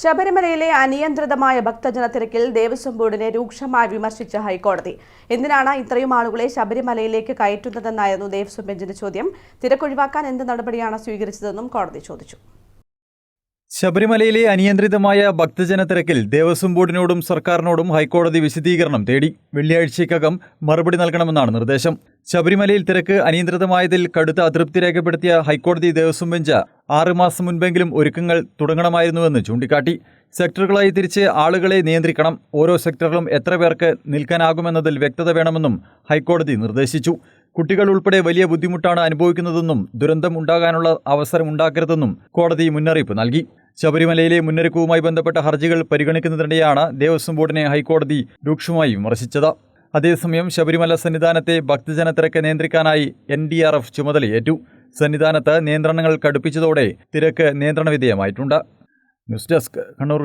ശബരിമലയിലെ അനിയന്ത്രിതമായ ഭക്തജന തിരക്കിൽ ദേവസ്വം ബോർഡിനെ രൂക്ഷമായി വിമർശിച്ച ഹൈക്കോടതി. എന്തിനാണ് ഇത്രയും ആളുകളെ ശബരിമലയിലേക്ക് കയറ്റുന്നതെന്നായിരുന്നു ദേവസ്വം ബെഞ്ചിന്റെ ചോദ്യം. തിരക്കൊഴിവാക്കാൻ എന്ത് നടപടിയാണ് സ്വീകരിച്ചതെന്നും കോടതി ചോദിച്ചു. ശബരിമലയിലെ അനിയന്ത്രിതമായ ഭക്തജന തിരക്കിൽ ദേവസ്വം ബോർഡിനോടും സർക്കാരിനോടും ഹൈക്കോടതി വിശദീകരണം തേടി വെള്ളിയാഴ്ചയ്ക്കകം മറുപടി നൽകണമെന്നാണ് നിർദ്ദേശം. ശബരിമലയിൽ തിരക്ക് അനിയന്ത്രിതമായതിൽ കടുത്ത അതൃപ്തി രേഖപ്പെടുത്തിയ ഹൈക്കോടതി ദേവസ്വം ബെഞ്ച് ആറുമാസം മുൻപെങ്കിലും ഒരുക്കങ്ങൾ തുടങ്ങണമായിരുന്നുവെന്ന് ചൂണ്ടിക്കാട്ടി. സെക്ടറുകളായി തിരിച്ച് ആളുകളെ നിയന്ത്രിക്കണം. ഓരോ സെക്ടറിലും എത്ര പേർക്ക് നിൽക്കാനാകുമെന്നതിൽ വ്യക്തത വേണമെന്നും ഹൈക്കോടതി നിർദ്ദേശിച്ചു. കുട്ടികൾ ഉൾപ്പെടെ വലിയ ബുദ്ധിമുട്ടാണ് അനുഭവിക്കുന്നതെന്നും ദുരന്തം ഉണ്ടാകാനുള്ള അവസരം ഉണ്ടാക്കരുതെന്നും കോടതി മുന്നറിയിപ്പ് നൽകി. ശബരിമലയിലെ മുന്നൊരുക്കവുമായി ബന്ധപ്പെട്ട ഹർജികൾ പരിഗണിക്കുന്നതിനിടെയാണ് ദേവസ്വം ബോർഡിനെ ഹൈക്കോടതി രൂക്ഷമായി വിമർശിച്ചത്. അതേസമയം ശബരിമല സന്നിധാനത്തെ ഭക്തജനത്തിരക്ക് നിയന്ത്രിക്കാനായി എൻ ഡി ആർ എഫ് ചുമതലയേറ്റു. സന്നിധാനത്ത് നിയന്ത്രണങ്ങൾ കടുപ്പിച്ചതോടെ തിരക്ക് നിയന്ത്രണ വിധേയമായിട്ടുണ്ട് ന്യൂസ് ഡെസ്ക് കണ്ണൂർ